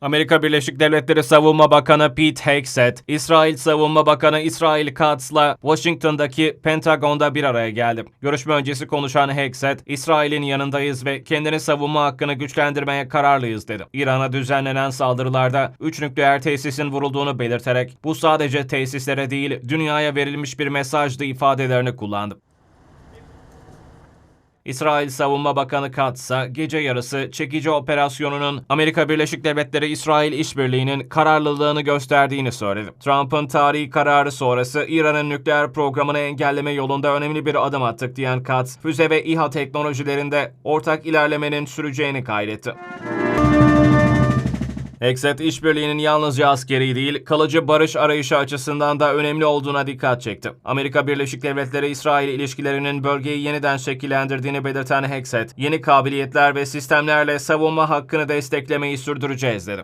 Amerika Birleşik Devletleri Savunma Bakanı Pete Hegseth, İsrail Savunma Bakanı İsrail Katz'la Washington'daki Pentagon'da bir araya geldi. Görüşme öncesi konuşan Hegseth, İsrail'in yanındayız ve kendini savunma hakkını güçlendirmeye kararlıyız dedi. İran'a düzenlenen saldırılarda 3 nükleer tesisin vurulduğunu belirterek bu sadece tesislere değil dünyaya verilmiş bir mesajdı ifadelerini kullandı. İsrail Savunma Bakanı Katz ise gece yarısı çekici operasyonunun Amerika Birleşik Devletleri İsrail işbirliğinin kararlılığını gösterdiğini söyledi. Trump'ın tarihi kararı sonrası İran'ın nükleer programını engelleme yolunda önemli bir adım attık diyen Katz, füze ve İHA teknolojilerinde ortak ilerlemenin süreceğini kaydetti. Exet işbirliğinin yalnızca askeri değil, kalıcı barış arayışı açısından da önemli olduğuna dikkat çekti. Amerika Birleşik Devletleri İsrail ilişkilerinin bölgeyi yeniden şekillendirdiğini belirten Hexet, yeni kabiliyetler ve sistemlerle savunma hakkını desteklemeyi sürdüreceğiz dedi.